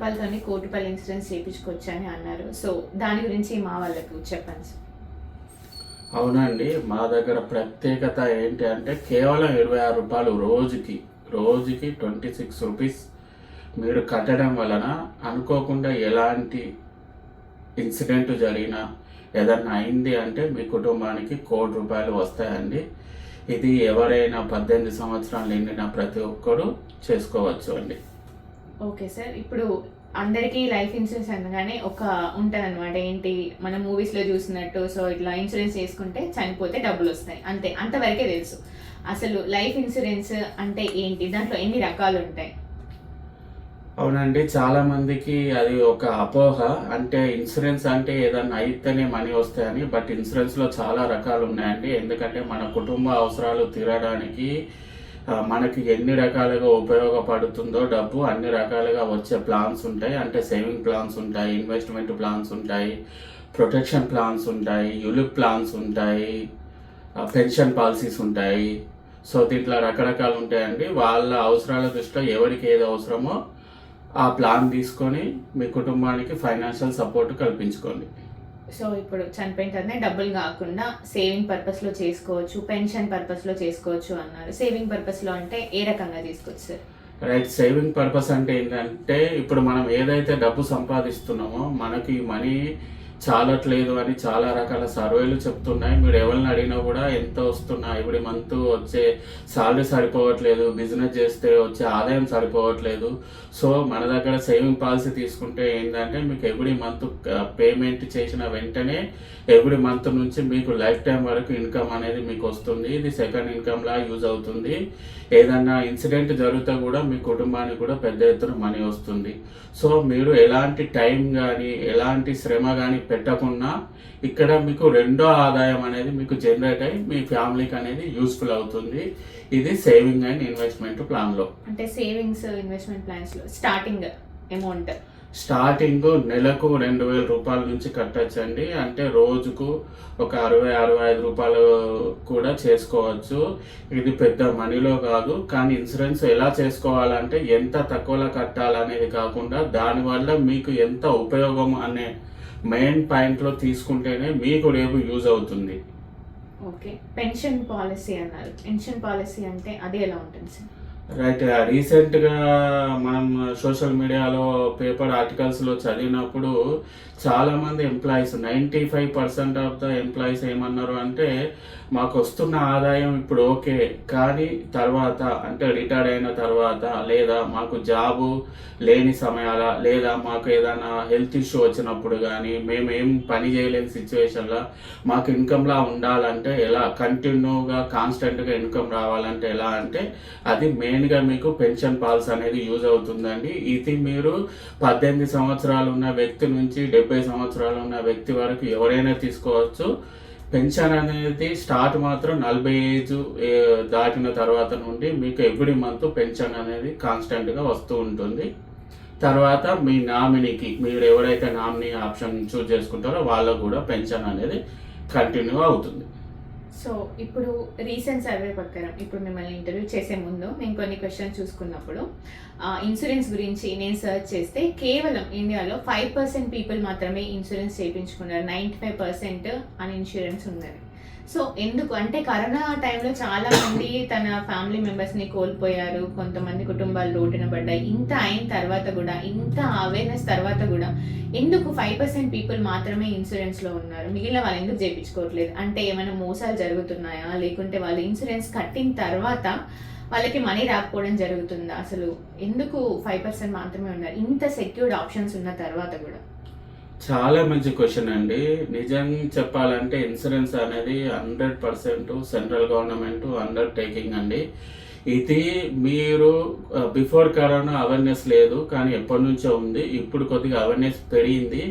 రూపాయలతోని కోటి రూపాయల ఇన్సూరెన్స్ చేయించుకోవచ్చని అన్నారు. సో దాని గురించి మా వాళ్ళకు చెప్పండి సార్. అవునండి మా దగ్గర ప్రత్యేకత ఏంటి అంటే కేవలం ఇరవై ఆరు రూపాయలు రోజుకి రోజుకి ట్వంటీ సిక్స్ రూపీస్ మీరు కట్టడం వలన అనుకోకుండా ఎలాంటి ఇన్సిడెంట్ జరిగినా ఏదన్నా అయింది అంటే మీ కుటుంబానికి కోటి రూపాయలు వస్తాయండి. ఇది ఎవరైనా పద్దెనిమిది సంవత్సరాలు నిండిన ప్రతి ఒక్కరూ చేసుకోవచ్చు అండి. ఓకే సార్ ఇప్పుడు అందరికీ లైఫ్ ఇన్సూరెన్స్ అనగానే ఒక ఉంటుంది అనమాట ఏంటి? మన మూవీస్లో చూసినట్టు సో ఇట్లా ఇన్సూరెన్స్ చేసుకుంటే చనిపోతే డబ్బులు వస్తాయి అంతే అంతవరకే తెలుసు. అసలు లైఫ్ ఇన్సూరెన్స్ అంటే ఏంటి? దాంట్లో ఎన్ని రకాలు ఉంటాయి అవునండి చాలా మందికి అది ఒక అపోహ. అంటే ఇన్సూరెన్స్ అంటే ఏదన్నా అయితేనే మనీ వస్తాయని బట్ ఇన్సూరెన్స్లో చాలా రకాలు ఉన్నాయండి ఎందుకంటే మన కుటుంబ అవసరాలు తీరడానికి మనకి ఎన్ని రకాలుగా ఉపయోగపడుతుందో డబ్బు అన్ని రకాలుగా వచ్చే ప్లాన్స్ ఉంటాయి. అంటే సేవింగ్ ప్లాన్స్ ఉంటాయి ఇన్వెస్ట్మెంట్ ప్లాన్స్ ఉంటాయి ప్రొటెక్షన్ ప్లాన్స్ ఉంటాయి యులిప్ ప్లాన్స్ ఉంటాయి పెన్షన్ పాలసీస్ ఉంటాయి. సో దీంట్లో రకరకాలు ఉంటాయండి. వాళ్ళ అవసరాల దృష్ట్యా ఎవరికి ఏది అవసరమో ఆ ప్లాన్ తీసుకొని మీ కుటుంబానికి ఫైనాన్షియల్ సపోర్ట్ కల్పించుకోండి. సో ఇప్పుడు చనిపోయిన తర్వాత డబ్బులు కాకుండా సేవింగ్ పర్పస్లో చేసుకోవచ్చు పెన్షన్ పర్పస్లో చేసుకోవచ్చు అన్నారు. సేవింగ్ పర్పస్లో అంటే ఏ రకంగా తీసుకోవచ్చు సార్ రైట్ సేవింగ్ పర్పస్ అంటే ఏంటంటే ఇప్పుడు మనం ఏదైతే డబ్బు సంపాదిస్తున్నామో మనకి మనీ చాలట్లేదు అని చాలా రకాల సర్వేలు చెప్తున్నాయి. మీరు ఎవరిని అడిగినా కూడా ఎంత వస్తున్నా ఇప్పుడు మంత్ వచ్చే సాలరీ సరిపోవట్లేదు బిజినెస్ చేస్తే వచ్చే ఆదాయం సరిపోవట్లేదు. సో మన దగ్గర సేవింగ్ పాలసీ తీసుకుంటే ఏంటంటే మీకు ఎవ్రీ మంత్ పేమెంట్ చేసిన వెంటనే ఎవ్రీ మంత్ నుంచి మీకు లైఫ్ టైం వరకు ఇన్కమ్ అనేది మీకు వస్తుంది. ఇది సెకండ్ ఇన్కమ్ లా యూజ్ అవుతుంది. ఏదన్నా ఇన్సిడెంట్ జరిగితే కూడా మీ కుటుంబానికి కూడా పెద్ద ఎత్తున మనీ వస్తుంది. సో మీరు ఎలాంటి టైం కానీ ఎలాంటి శ్రమ కానీ పెట్టకుండా ఇక్కడ మీకు రెండో ఆదాయం అనేది మీకు జనరేట్ అయ్యి మీ ఫ్యామిలీకి అనేది యూస్ఫుల్ అవుతుంది. ఇది సేవింగ్ అండ్ ఇన్వెస్ట్మెంట్ ప్లాన్లో అంటే సేవింగ్స్ ఇన్వెస్ట్మెంట్ ప్లాన్స్లో స్టార్టింగ్ అమౌంట్ స్టార్టింగ్ నెలకు రెండు వేల రూపాయల నుంచి కట్టచ్చండి. అంటే రోజుకు ఒక అరవై అరవై ఐదు రూపాయలు కూడా చేసుకోవచ్చు. ఇది పెద్ద మనీలో కాదు. కానీ ఇన్సూరెన్స్ ఎలా చేసుకోవాలంటే ఎంత తక్కువలో కట్టాలనేది కాకుండా దానివల్ల మీకు ఎంత ఉపయోగం అనే మెయిన్ పాయింట్లో తీసుకుంటేనే మీకు రేపు యూజ్ అవుతుంది. ఓకే పెన్షన్ పాలసీ అన్నారు. పెన్షన్ పాలసీ అంటే అది ఎలా ఉంటుంది సార్ రైట్ రీసెంట్గా మనం సోషల్ మీడియాలో పేపర్ ఆర్టికల్స్లో చదివినప్పుడు చాలామంది employees ninety five percent of the employees ఏమన్నారు అంటే మాకు వస్తున్న ఆదాయం ఇప్పుడు ఓకే కానీ తర్వాత అంటే రిటైర్ అయిన తర్వాత లేదా మాకు జాబు లేని సమయాల లేదా మాకు ఏదైనా హెల్త్ ఇష్యూ వచ్చినప్పుడు కానీ మేము ఏం పని చేయలేని సిచ్యువేషన్లో మాకు ఇన్కమ్లా ఉండాలంటే ఎలా కంటిన్యూగా కాన్స్టెంట్గా ఇన్కమ్ రావాలంటే ఎలా అంటే అది మెయిన్గా మీకు పెన్షన్ పాలసీ అనేది యూజ్ అవుతుందండి. ఇది మీరు పద్దెనిమిది సంవత్సరాలు ఉన్న వ్యక్తి నుంచి డెబ్బై సంవత్సరాలు ఉన్న వ్యక్తి వరకు ఎవరైనా తీసుకోవచ్చు. పెన్షన్ అనేది స్టార్ట్ మాత్రం నలభై ఏజ్ దాటిన తర్వాత నుండి మీకు ఎవ్రీ మంత్ పెన్షన్ అనేది కాన్స్టెంట్గా వస్తూ ఉంటుంది. తర్వాత మీ నామినీకి మీరు ఎవరైతే నామినీ ఆప్షన్ చూస్ చేసుకుంటారో వాళ్ళకు కూడా పెన్షన్ అనేది కంటిన్యూ అవుతుంది. సో ఇప్పుడు రీసెంట్ సర్వే ప్రకారం ఇప్పుడు మిమ్మల్ని ఇంటర్వ్యూ చేసే ముందు నేను కొన్ని క్వశ్చన్స్ చూసుకున్నప్పుడు ఇన్సూరెన్స్ గురించి నేను సర్చ్ చేస్తే కేవలం ఇండియాలో ఫైవ్ పర్సెంట్ పీపుల్ మాత్రమే ఇన్సూరెన్స్ చేయించుకున్నారు. Ninety five percent uninsurance ఉన్నది. సో ఎందుకు? అంటే కరోనా టైంలో చాలా మంది తన ఫ్యామిలీ మెంబర్స్ని కోల్పోయారు. కొంతమంది కుటుంబాలు లోటున పడ్డాయి. ఇంత అయిన తర్వాత కూడా ఇంత అవేర్నెస్ తర్వాత కూడా ఎందుకు ఫైవ్ పర్సెంట్ పీపుల్ మాత్రమే ఇన్సూరెన్స్లో ఉన్నారు? మిగిలిన వాళ్ళు ఎందుకు చేయించుకోవట్లేదు? అంటే ఏమైనా మోసాలు జరుగుతున్నాయా? లేకుంటే వాళ్ళు ఇన్సూరెన్స్ కట్టిన తర్వాత వాళ్ళకి మనీ రాకపోవడం జరుగుతుందా? అసలు ఎందుకు ఫైవ్ పర్సెంట్ మాత్రమే ఉన్నారు? ఇంత సెక్యూర్డ్ ఆప్షన్స్ ఉన్న తర్వాత కూడా. చాలా మంచి క్వశ్చన్ అండి. నిజం చెప్పాలంటే ఇన్సూరెన్స్ అనేది hundred percent central government undertaking అండి. ఇది మీరు బిఫోర్ కరోనా అవేర్నెస్ లేదు కానీ ఎప్పటి నుంచో ఉంది. ఇప్పుడు కొద్దిగా అవేర్నెస్ పెరిగింది.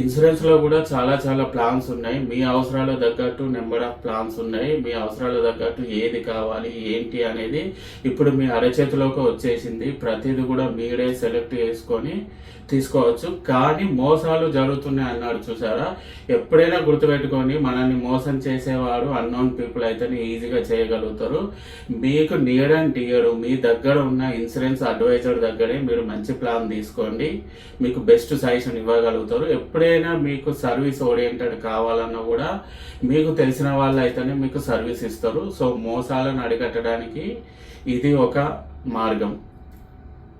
ఇన్సూరెన్స్లో కూడా చాలా చాలా ప్లాన్స్ ఉన్నాయి. మీ అవసరాల తగ్గట్టు నెంబర్ ఆఫ్ ప్లాన్స్ ఉన్నాయి. మీ అవసరాల తగ్గట్టు ఏది కావాలి ఏంటి అనేది ఇప్పుడు మీ అరచేతిలోకి వచ్చేసింది. ప్రతిదీ కూడా మీరే సెలెక్ట్ చేసుకొని తీసుకోవచ్చు. కానీ మోసాలు జరుగుతున్నాయి అన్నాడు చూసారా? ఎప్పుడైనా గుర్తుపెట్టుకొని మనల్ని మోసం చేసేవాడు అన్నోన్ పీపుల్ అయితేనే ఈజీగా చేయగలుగుతారు. మీకు నియర్ అండ్ డియర్ మీ దగ్గర ఉన్న ఇన్సూరెన్స్ అడ్వైజర్ దగ్గరే మీరు మంచి ప్లాన్ తీసుకోండి. మీకు బెస్ట్ సజెషన్ ఇవ్వగలుగుతారు. ఎప్పుడైనా మీకు సర్వీస్ ఓరియంటెడ్ కావాలన్నా కూడా మీకు తెలిసిన వాళ్ళు అయితేనే మీకు సర్వీస్ ఇస్తారు. సో మోసాలను అడిగట్టడానికి ఇది ఒక మార్గం.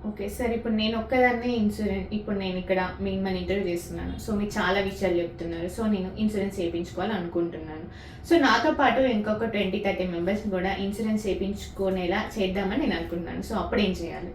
ఓకే సార్ ఇప్పుడు నేను ఒక్కదాన్నే ఇన్సూరెన్స్ ఇప్పుడు నేను ఇక్కడ మిమ్మల్ని ఇంటర్వ్యూ చేస్తున్నాను. సో మీరు చాలా విషయాలు చెప్తున్నారు. సో నేను ఇన్సూరెన్స్ చేయించుకోవాలనుకుంటున్నాను. సో నాతో పాటు ఇంకొక ట్వంటీ థర్టీ మెంబర్స్ కూడా ఇన్సూరెన్స్ చేయించుకునేలా చేద్దామని నేను అనుకుంటున్నాను. సో అప్పుడు ఏం చేయాలి?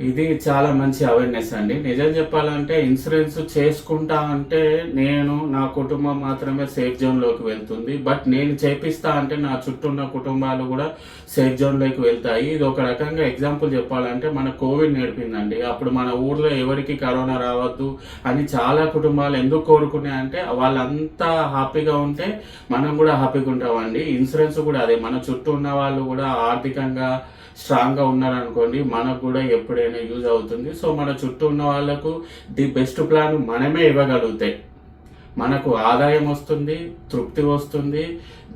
ఇది చాలా మంచి అవేర్నెస్ అండి. నిజం చెప్పాలంటే ఇన్సూరెన్స్ చేసుకుంటా అంటే నేను నా కుటుంబం మాత్రమే సేఫ్ జోన్లోకి వెళ్తుంది. బట్ నేను చేపిస్తా అంటే నా చుట్టూ ఉన్న కుటుంబాలు కూడా సేఫ్ జోన్లోకి వెళ్తాయి. ఇది ఒక రకంగా ఎగ్జాంపుల్ చెప్పాలంటే మన కోవిడ్ నేర్పిందండి. అప్పుడు మన ఊర్లో ఎవరికి కరోనా రావద్దు అని చాలా కుటుంబాలు ఎందుకు కోరుకున్నాయి అంటే వాళ్ళంతా హ్యాపీగా ఉంటే మనం కూడా హ్యాపీగా ఉంటామండి. ఇన్సూరెన్స్ కూడా అదే. మన చుట్టూ ఉన్న వాళ్ళు కూడా ఆర్థికంగా స్ట్రాంగ్గా ఉన్నారనుకోండి మనకు కూడా ఎప్పుడైనా యూజ్ అవుతుంది. సో మన చుట్టూ ఉన్న వాళ్ళకు ది బెస్ట్ ప్లాన్ మనమే ఇవ్వగలుగుతాయి. మనకు ఆదాయం వస్తుంది తృప్తి వస్తుంది.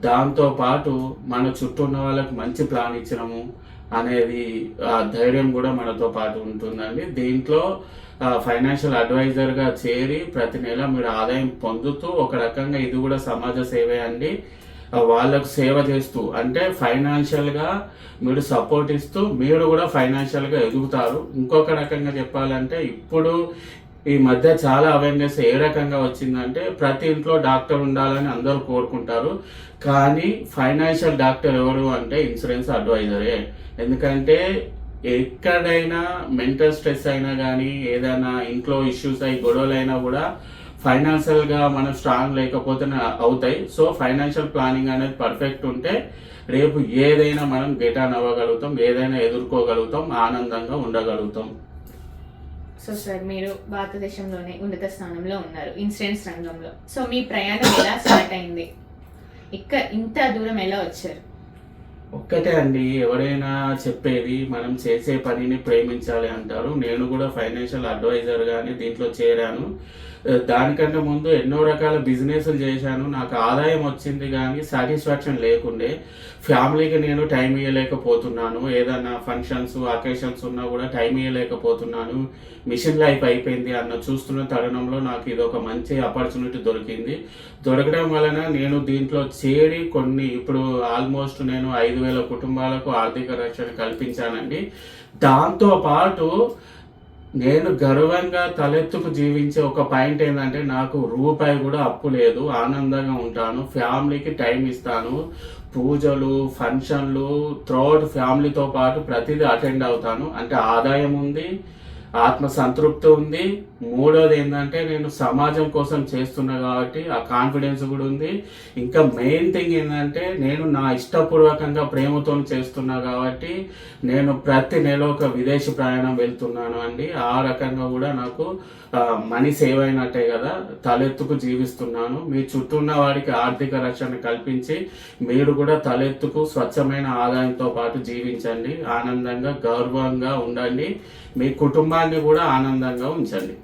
దాంతో పాటు మన చుట్టూ ఉన్న వాళ్ళకు మంచి ప్లాన్ ఇచ్చినాము అనేది ఆ ధైర్యం కూడా మనతో పాటు ఉంటుందండి. దీంట్లో ఫైనాన్షియల్ అడ్వైజర్గా చేరి ప్రతి నెల మీరు ఆదాయం పొందుతూ ఒక రకంగా ఇది కూడా సమాజ సేవే అండి. వాళ్ళకు సేవ చేస్తూ అంటే ఫైనాన్షియల్గా మీరు సపోర్ట్ ఇస్తూ మీరు కూడా ఫైనాన్షియల్గా ఎదుగుతారు. ఇంకొక రకంగా చెప్పాలంటే ఇప్పుడు ఈ మధ్య చాలా అవేర్నెస్ ఏ రకంగా వచ్చిందంటే ప్రతి ఇంట్లో డాక్టర్ ఉండాలని అందరూ కోరుకుంటారు. కానీ ఫైనాన్షియల్ డాక్టర్ ఎవరు అంటే ఇన్సూరెన్స్ అడ్వైజరే ఎందుకంటే ఎక్కడైనా మెంటల్ స్ట్రెస్ అయినా కానీ ఏదైనా ఇంట్లో ఇష్యూస్ అయి గొడవలైనా కూడా ఫైనాన్షియల్గా మనం స్ట్రాంగ్ లేకపోతే అవుతాయి. సో ఫైనాన్షియల్ ప్లానింగ్ అనేది పర్ఫెక్ట్ ఉంటే రేపు ఏదైనా మనం గెట్ ఆన్ అవ్వగలుగుతాం ఏదైనా ఎదుర్కోగలుగుతాం ఆనందంగా ఉండగలుగుతాం. సో సార్ మీరు భారతదేశంలోనే ఉన్నత స్థానంలో ఉన్నారు ఇన్సూరెన్స్ రంగంలో. సో మీ ప్రయాణం ఎలా స్టార్ట్ అయింది? ఇక్కడ ఇంత దూరం ఎలా వచ్చారు? ఒక్కటే అండి ఎవరైనా చెప్పేది మనం చేసే పనిని ప్రేమించాలి అంటారు. నేను కూడా ఫైనాన్షియల్ అడ్వైజర్ గాని దీంట్లో చేరాను. దానికంటే ముందు ఎన్నో రకాల బిజినెస్లు చేశాను. నాకు ఆదాయం వచ్చింది కానీ సాటిస్ఫాక్షన్ లేకుండే. ఫ్యామిలీకి నేను టైం ఇవ్వలేకపోతున్నాను ఏదైనా ఫంక్షన్స్ అకేషన్స్ ఉన్నా కూడా టైం ఇవ్వలేకపోతున్నాను మిషన్ లైఫ్ అయిపోయింది అన్న చూస్తున్న తరుణంలో నాకు ఇది ఒక మంచి ఆపర్చునిటీ దొరికింది. దొరకడం వలన నేను దీంట్లో చేరి కొన్ని ఇప్పుడు ఆల్మోస్ట్ నేను ఐదు వేల కుటుంబాలకు ఆర్థిక రక్షణ కల్పించానండి. దాంతో పాటు నేను గర్వంగా తలెత్తుకు జీవించే ఒక పాయింట్ ఏంటంటే నాకు రూపాయి కూడా అప్పు లేదు ఆనందంగా ఉంటాను ఫ్యామిలీకి టైం ఇస్తాను పూజలు ఫంక్షన్లు త్రోడ్ ఫ్యామిలీతో పాటు ప్రతిదీ అటెండ్ అవుతాను. అంటే ఆదాయం ఉంది ఆత్మ సంతృప్తి ఉంది. మూడోది ఏంటంటే నేను సమాజం కోసం చేస్తున్నా కాబట్టి ఆ కాన్ఫిడెన్స్ కూడా ఉంది. ఇంకా మెయిన్ థింగ్ ఏంటంటే నేను నా ఇష్టపూర్వకంగా ప్రేమతో చేస్తున్నా కాబట్టి నేను ప్రతి నెల ఒక విదేశీ ప్రయాణం వెళ్తున్నాను అండి. ఆ రకంగా కూడా నాకు మనీ సేవ్ అయినట్టే కదా. తలెత్తుకు జీవిస్తున్నాను. మీ చుట్టూ ఉన్న వారికి ఆర్థిక రక్షణ కల్పించి మీరు కూడా తలెత్తుకు స్వచ్ఛమైన ఆదాయంతో పాటు జీవించండి. ఆనందంగా గౌరవంగా ఉండండి. మీ కుటుంబ కుటుంబాన్ని కూడా ఆనందంగా ఉంచండి.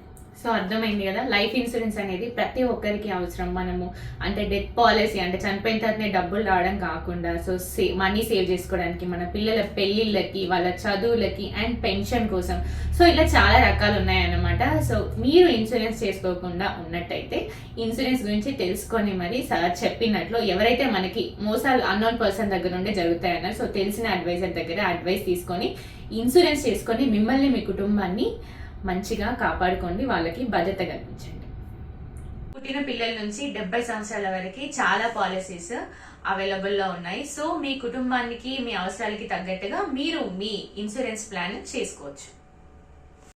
సో అర్థమైంది కదా. లైఫ్ ఇన్సూరెన్స్ అనేది ప్రతి ఒక్కరికి అవసరం. మనము అంటే డెత్ పాలసీ అంటే చనిపోయిన తర్వాతనే డబ్బులు రావడం కాకుండా సో సే మనీ సేవ్ చేసుకోవడానికి మన పిల్లల పెళ్ళిళ్ళకి వాళ్ళ చదువులకి అండ్ పెన్షన్ కోసం. సో ఇలా చాలా రకాలు ఉన్నాయన్నమాట. సో మీరు ఇన్సూరెన్స్ చేసుకోకుండా ఉన్నట్టయితే ఇన్సూరెన్స్ గురించి తెలుసుకొని మరి సార్ చెప్పినట్లు ఎవరైతే మనకి మోసాలు అన్నోన్ పర్సన్ దగ్గర నుండి జరుగుతాయన్నారు సో తెలిసిన అడ్వైజర్ దగ్గర అడ్వైస్ తీసుకొని ఇన్సూరెన్స్ చేసుకొని మిమ్మల్ని మీ కుటుంబాన్ని మంచిగా కాపాడుకోండి వాళ్ళకి భద్రత కల్పించండి. పుట్టిన పిల్లల నుంచి డెబ్బై సంవత్సరాల వరకు చాలా పాలసీస్ అవైలబుల్లో ఉన్నాయి. సో మీ కుటుంబానికి మీ అవసరాలకి తగ్గట్టుగా మీరు మీ ఇన్సూరెన్స్ ప్లాన్ చేసుకోవచ్చు.